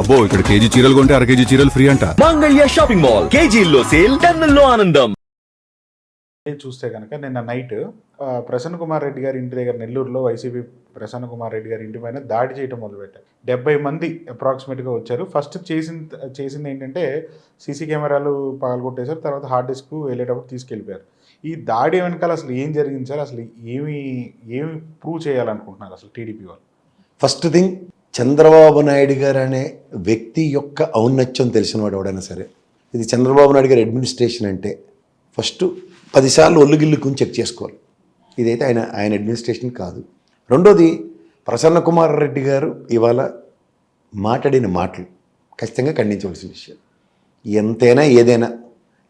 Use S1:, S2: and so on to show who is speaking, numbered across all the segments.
S1: అబ్బో ఇక్కడ కేజీ చీరలు కొంటే అర కేజీ చీరలు ఫ్రీ అంట.
S2: Mangalya shopping mall. కేజీల్లో సేల్ టన్నుల్లో ఆనందం.
S3: చూస్తే కనుక నిన్న నైట్ ప్రసన్న కుమార్ రెడ్డి గారి ఇంటి దగ్గర నెల్లూరులో వైసీపీ ప్రసన్న కుమార్ రెడ్డి గారి ఇంటి పైన దాడి చేయడం మొదలుపెట్టారు. డెబ్బై మంది అప్రాక్సిమేట్గా వచ్చారు. ఫస్ట్ చేసిన చేసింది ఏంటంటే సీసీ కెమెరాలు పగలగొట్టేశారు. తర్వాత హార్డ్ డిస్క్ వెళ్ళేటప్పుడు తీసుకెళ్ళిపోయారు. ఈ దాడి వెనకాల అసలు ఏం జరిగింది సార్? అసలు ఏమి ఏమి ప్రూవ్ చేయాలనుకుంటున్నారు అసలు టీడీపీ వాళ్ళు?
S4: ఫస్ట్ థింగ్ చంద్రబాబు నాయుడు గారు అనే వ్యక్తి యొక్క ఔన్నత్యం తెలిసినవాడు ఎవడైనా సరే. ఇది చంద్రబాబు నాయుడు గారి అడ్మినిస్ట్రేషన్ అంటే ఫస్ట్ పదిసార్లు ఒల్లుగిల్లుకుని చెక్ చేసుకోవాలి. ఇదైతే ఆయన ఆయన అడ్మినిస్ట్రేషన్ కాదు. రెండోది ప్రసన్న కుమార్ రెడ్డి గారు ఇవాళ మాట్లాడిన మాటలు ఖచ్చితంగా ఖండించవలసిన విషయం. ఎంతైనా ఏదైనా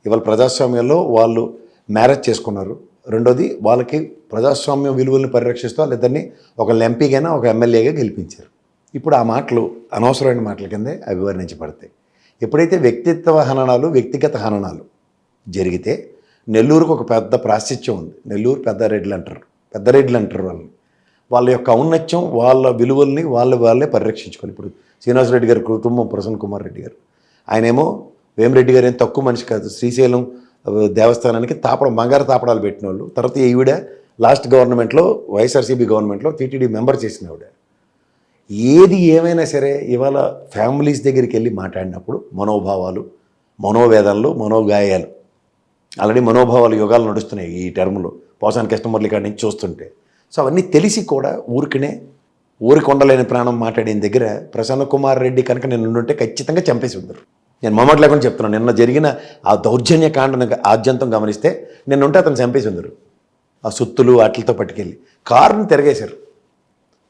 S4: ఇవాళ ప్రజాస్వామ్యంలో వాళ్ళు మ్యారేజ్ చేసుకున్నారు. రెండోది వాళ్ళకి ప్రజాస్వామ్య విలువలను పరిరక్షిస్తూ వాళ్ళిద్దరిని ఒక ఎంపీగైనా ఒక ఎమ్మెల్యేగా గెలిపించారు. ఇప్పుడు ఆ మాటలు అనవసరమైన మాటల కిందే అభివర్ణించబడతాయి ఎప్పుడైతే వ్యక్తిత్వ హననాలు వ్యక్తిగత హననాలు జరిగితే నెల్లూరుకు ఒక పెద్ద ప్రాశిత్యం ఉంది. నెల్లూరు పెద్ద రెడ్లు అంటారు. పెద్దరెడ్లు అంటారు వాళ్ళని. వాళ్ళ యొక్క ఔన్నత్యం వాళ్ళ విలువల్ని వాళ్ళ వాళ్ళే పరిరక్షించుకోవాలి ఇప్పుడు శ్రీనివాసరెడ్డి గారి కుటుంబం ప్రసన్న కుమార్ రెడ్డి గారు. ఆయనేమో వేమిరెడ్డి గారు ఏం తక్కువ మనిషి కాదు. శ్రీశైలం దేవస్థానానికి తాపడం బంగారు తాపడాలు పెట్టిన వాళ్ళు తర్వాత ఈవిడ లాస్ట్ గవర్నమెంట్లో వైఎస్ఆర్సీబీ గవర్నమెంట్లో టీటీడీ మెంబర్ చేసిన ఆవిడ. ఏది ఏమైనా సరే ఇవాళ ఫ్యామిలీస్ దగ్గరికి వెళ్ళి మాట్లాడినప్పుడు మనోభావాలు మనోవేదనలు మనోగాయాలు. ఆల్రెడీ మనోభావాలు యుగాలు నడుస్తున్నాయి ఈ టర్మ్లో. పోసాన్ కస్టమర్లు ఇక్కడ నుంచి చూస్తుంటే. సో అవన్నీ తెలిసి కూడా ఊరికనే ఊరికి ఉండలేని ప్రాణం మాట్లాడిన దగ్గర ప్రసన్న కుమార్ రెడ్డి కనుక నేను ఉండుంటే ఖచ్చితంగా చంపేసి ఉందరు. నేను మొమ్మటి లేకుండా చెప్తున్నాను. నిన్న జరిగిన ఆ దౌర్జన్య కాండను ఆద్యంతం గమనిస్తే నిన్నుంటే అతను చంపేసి ఉందరు. ఆ సుత్తులు వాటితో పట్టుకెళ్ళి. కారుని తిరగేశారు.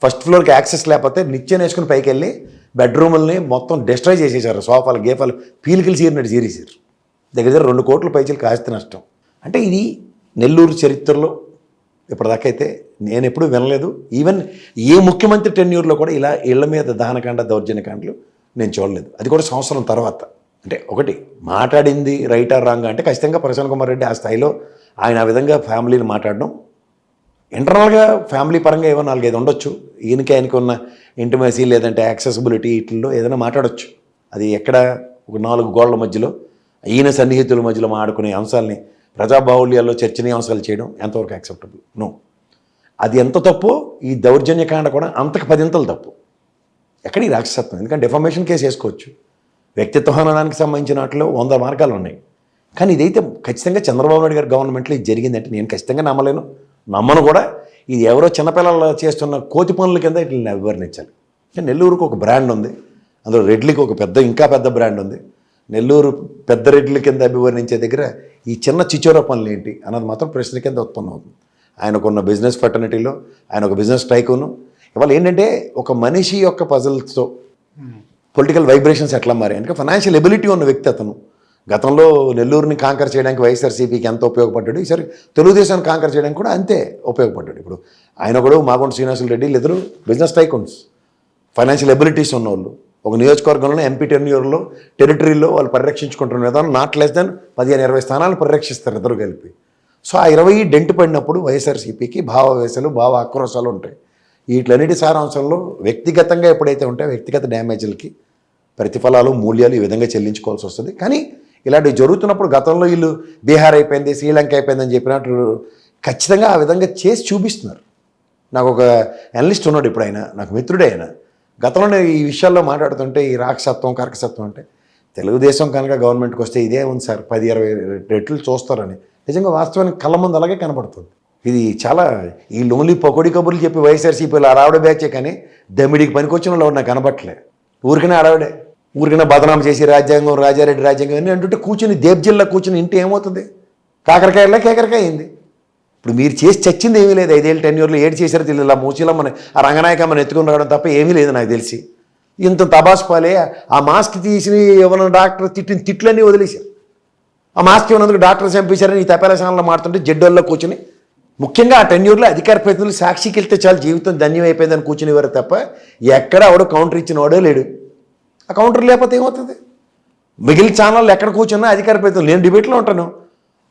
S4: ఫస్ట్ ఫ్లోర్కి యాక్సెస్ లేకపోతే నిత్యం వేసుకుని పైకి వెళ్ళి బెడ్రూముల్ని మొత్తం డిస్ట్రాయ్ చేసేసారు. సోఫాలు గేఫాలు పీలికలు చీరినట్టు చీరేసారు దగ్గర దగ్గర రెండు కోట్ల పైచీలు కాస్త నష్టం. అంటే ఇది నెల్లూరు చరిత్రలో ఇప్పటిదాకా అయితే నేను ఎప్పుడూ వినలేదు. ఈవెన్ ఏ ముఖ్యమంత్రి టెన్యూర్లో కూడా ఇలా ఇళ్ళ మీద దహనకాండ దౌర్జన్యకాండలు నేను చూడలేదు. అది కూడా సంవత్సరం తర్వాత. అంటే ఒకటి మాట్లాడింది రైట్ ఆర్ రాంగ్ అంటే ఖచ్చితంగా ప్రసన్న కుమార్ రెడ్డి ఆ స్థాయిలో ఆయన ఆ విధంగా ఫ్యామిలీని మాట్లాడడం ఇంటర్నల్గా ఫ్యామిలీ పరంగా ఏమో నాలుగైదు ఉండొచ్చు. ఈయనకి ఆయనకి ఉన్న ఇంటిమసీ లేదంటే యాక్సెసిబిలిటీ వీటిల్లో ఏదైనా మాట్లాడచ్చు. అది ఎక్కడ ఒక నాలుగు గోళ్ళ మధ్యలో ఈయన సన్నిహితుల మధ్యలో ఆడుకునే అంశాలని ప్రజాబాహుళ్యాల్లో చర్చనీయాంశాలు చేయడం ఎంతవరకు యాక్సెప్టబుల్ నో అది ఎంత తప్పో ఈ దౌర్జన్యకాండ కూడా అంతకు పదింతలు తప్పు. ఎక్కడ ఈ రాక్షసత్వం? ఎందుకంటే డిఫర్మేషన్ కేసు వేసుకోవచ్చు. వ్యక్తిత్వ హననానికి సంబంధించిన వాటిలో వంద మార్గాలు ఉన్నాయి కానీ ఇదైతే ఖచ్చితంగా చంద్రబాబు నాయుడు గారి గవర్నమెంట్లో ఇది జరిగిందంటే నేను ఖచ్చితంగా నమ్మలేను. నమ్మను కూడా. ఇది ఎవరో చిన్నపిల్లలు చేస్తున్న కోతి పనుల కింద వీటిని వివరించాలి. నెల్లూరుకు ఒక బ్రాండ్ ఉంది. అందులో రెడ్లికి ఒక పెద్ద ఇంకా పెద్ద బ్రాండ్ ఉంది. నెల్లూరు పెద్ద రెడ్ల కింద అభివర్ణించే దగ్గర ఈ చిన్న చిచోర పనులు ఏంటి అన్నది మాత్రం ప్రశ్న కింద ఉత్పన్నం అవుతుంది. ఆయనకున్న బిజినెస్ ఫెటర్నిటీలో ఆయన ఒక బిజినెస్ టైకును ఇవాళ ఏంటంటే ఒక మనిషి యొక్క పజల్స్తో పొలిటికల్ వైబ్రేషన్స్ ఎట్లా మారాయి? అంటే ఫైనాన్షియల్ ఎబిలిటీ ఉన్న వ్యక్తి అతను. గతంలో నెల్లూరుని కాంకర్ చేయడానికి వైఎస్ఆర్సీపీకి ఎంత ఉపయోగపడ్డాడు ఈసారి తెలుగుదేశాన్ని కాంకర్ చేయడానికి కూడా అంతే ఉపయోగపడ్డాడు. ఇప్పుడు ఆయన కూడా మాగొండ శ్రీనివాసులు రెడ్డి ఇద్దరు బిజినెస్ టైకోన్స్ ఫైనాన్షియల్ ఎబిలిటీస్ ఉన్నవాళ్ళు ఒక నియోజకవర్గంలో ఎంపీ టెన్యూర్లో టెరిటరీలో వాళ్ళు పరిరక్షించుకుంటున్న విధానం నాట్ లెస్ దెన్ పదిహేను ఇరవై స్థానాలు పరిరక్షిస్తారు ఇద్దరు కలిపి. సో ఆ ఇరవై డెంట్ పడినప్పుడు వైఎస్ఆర్సీపీకి భావవేశాలు భావ ఆక్రోశాలు ఉంటాయి. వీటిలన్నిటి సారాంశంలో వ్యక్తిగతంగా ఎప్పుడైతే ఉంటాయో వ్యక్తిగత డ్యామేజ్లకి ప్రతిఫలాలు మూల్యాలు ఈ విధంగా చెల్లించుకోవాల్సి వస్తుంది. కానీ ఇలాంటివి జరుగుతున్నప్పుడు గతంలో వీళ్ళు బీహార్ అయిపోయింది శ్రీలంక అయిపోయిందని చెప్పినట్టు ఖచ్చితంగా ఆ విధంగా చేసి చూపిస్తున్నారు. నాకు ఒక అనలిస్ట్ ఉన్నాడు ఇప్పుడు ఆయన నాకు మిత్రుడే ఆయన. గతంలో నేను ఈ విషయాల్లో మాట్లాడుతుంటే ఈ రాక్షసత్వం కరకసత్వం అంటే తెలుగుదేశం కనుక గవర్నమెంట్కి వస్తే ఇదే ఉంది సార్ పది ఇరవై రెట్లు చూస్తారని. నిజంగా వాస్తవానికి కళ్ళ ముందు అలాగే కనబడుతుంది ఇది చాలా ఈ లోన్లీ పకోడీ కబుర్లు చెప్పి వైఎస్ఆర్సీపీలో ఆడవిడ బ్యాచే కానీ దమ్మిడికి పనికొచ్చిన వాళ్ళు నాకు కనబట్టలే ఊరికనే ఆడవిడే ఊరికనే బదనాం చేసి రాజ్యాంగం రాజారెడ్డి రాజ్యాంగం అని అంటుంటే కూర్చుని దేబ్జిల్లా కూర్చుని ఇంటి ఏమవుతుంది? కాకరకాయలా కేకరకాయ అయింది. ఇప్పుడు మీరు చేసి చచ్చింది ఏమీ లేదు. ఐదేళ్ళు టెన్ ఇయర్లు ఏడు చేశారో తెలియదు. ఇలా మూచిలమ్మని ఆ రంగనాయకమ్మని ఎత్తుకుని రావడం తప్ప ఏమీ లేదు నాకు తెలిసి. ఇంత తబాస్పాలే ఆ మాస్క్ తీసి ఎవరైనా డాక్టర్ తిట్టిన తిట్లన్నీ వదిలేశారు. ఆ మాస్క్ ఇవ్వనందుకు డాక్టర్ చంపేశారని ఈ తపేల ఛానల్లో మాట్లాడుతుంటే జడ్డోల్లో కూర్చుని ముఖ్యంగా ఆ టెన్యూర్లో అధికార ప్రతినిధులు సాక్షికి వెళ్తే చాలు జీవితం ధన్యం అయిపోయిందని కూర్చునేవారు తప్ప ఎక్కడ ఆవిడ కౌంటర్ ఇచ్చిన వాడే లేడు. ఆ కౌంటర్ లేకపోతే ఏమవుతుంది? మిగిలిన ఛానళ్ళు ఎక్కడ కూర్చున్నా అధికార ప్రతినిధులు. నేను డిబేట్లో ఉంటాను.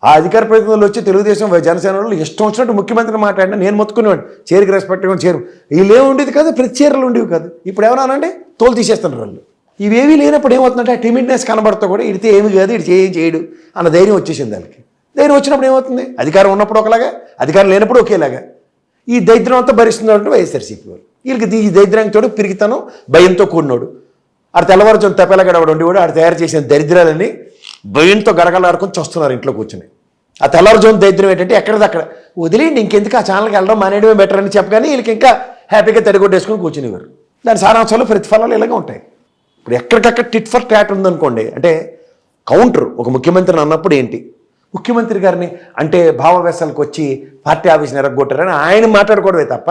S4: ఆ అధికార ప్రతినిధులు వచ్చి తెలుగుదేశం జనసేన వాళ్ళు ఇష్టం వచ్చినట్టు ముఖ్యమంత్రి మాట్లాడినా నేను మొత్తుకునేవాడు చేరికి రెస్పెక్ట్ చేరు. వీళ్ళు ఏమి ఉండేది కాదు ప్రతి చీరలు ఉండేవి కాదు. ఇప్పుడు ఏమన్నానంటే తోలు తీసేస్తున్నారు వాళ్ళు. ఇవేవీ లేనప్పుడు ఏమవుతుందంటే ఆ టిమిడ్నెస్ కనబడతా కూడా ఇడితే ఏమి కాదు ఇటు చేయం చేయడు అన్న ధైర్యం వచ్చేసింది దానికి ధైర్యం వచ్చినప్పుడు ఏమవుతుంది? అధికారం ఉన్నప్పుడు ఒకలాగా అధికారం లేనప్పుడు ఒకేలాగా. ఈ దరిద్రం అంతా భరిస్తున్నాడు వైఎస్ఆర్సీపీ వాళ్ళు. వీళ్ళకి ఈ దరిద్రంతో తోడు పిరిగితనం భయంతో కూడినోడు. ఆడు తెల్లవారుజాము తెప్పలగడవాడు ఉండి కూడా ఆడు తయారు చేసిన దరిద్రాలని భయంతో గడగలాడుకొని చూస్తున్నారు ఇంట్లో కూర్చుని. ఆ తెల్లవారుజాము దరిద్రం ఏంటంటే ఎక్కడిదక్కడ వదిలేయండి ఇంకెందుకు? ఆ ఛానల్కి వెళ్ళడం మానేయడమే బెటర్ అని చెప్పగానే వీళ్ళకి ఇంకా హ్యాపీగా తడిగొట్టేసుకొని కూర్చునేవారు. దాని సారాంశాలు ప్రతిఫలాలు ఇలాగే ఉంటాయి. ఇప్పుడు ఎక్కడికక్కడ టిట్ ఫర్ ట్యాట్ ఉందనుకోండి అంటే కౌంటర్ ఒక ముఖ్యమంత్రిని అన్నప్పుడు ఏంటి? ముఖ్యమంత్రి గారిని అంటే భావవేశాలకు వచ్చి పార్టీ ఆఫీస్ ఎరగొట్టారని ఆయన మాట్లాడుకోవడమే తప్ప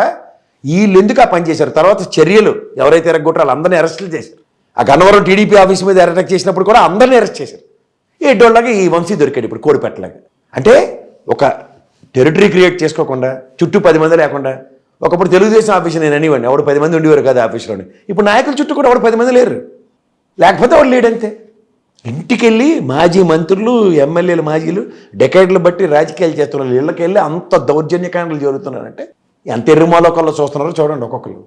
S4: వీళ్ళు ఎందుకు ఆ పని చేశారు? తర్వాత చర్యలు ఎవరైతే ఎరగొట్టారో వాళ్ళందరినీ అరెస్టులు చేశారు. ఆ గన్నవరం టీడీపీ ఆఫీస్ మీద అటాక్ చేసినప్పుడు కూడా అందరినీ అరెస్ట్ చేశారు. ఏటోళ్ళగా ఈ వంశీ దొరికాడు ఇప్పుడు కోడిపెట్టలాగా అంటే ఒక టెరిటరీ క్రియేట్ చేసుకోకుండా చుట్టూ పది మంది లేకుండా ఒకప్పుడు తెలుగుదేశం ఆఫీస్ నేను అనేవాడిని ఎవడు పది మంది ఉండేవారు కదా ఆఫీస్లోని. ఇప్పుడు నాయకుల చుట్టూ కూడా ఎవడు పది మంది లేరు. లేకపోతే వాడు లేడంతే. ఇంటికెళ్ళి మాజీ మంత్రులు ఎమ్మెల్యేలు మాజీలు డెకేడ్లు బట్టి రాజకీయాలు చేస్తున్నారు ఇళ్ళకెళ్ళి అంత దౌర్జన్యకాండలు జరుగుతున్నారంటే ఎంత ఎర్రమాలోకంలో చూస్తున్నారో చూడండి ఒక్కొక్కరు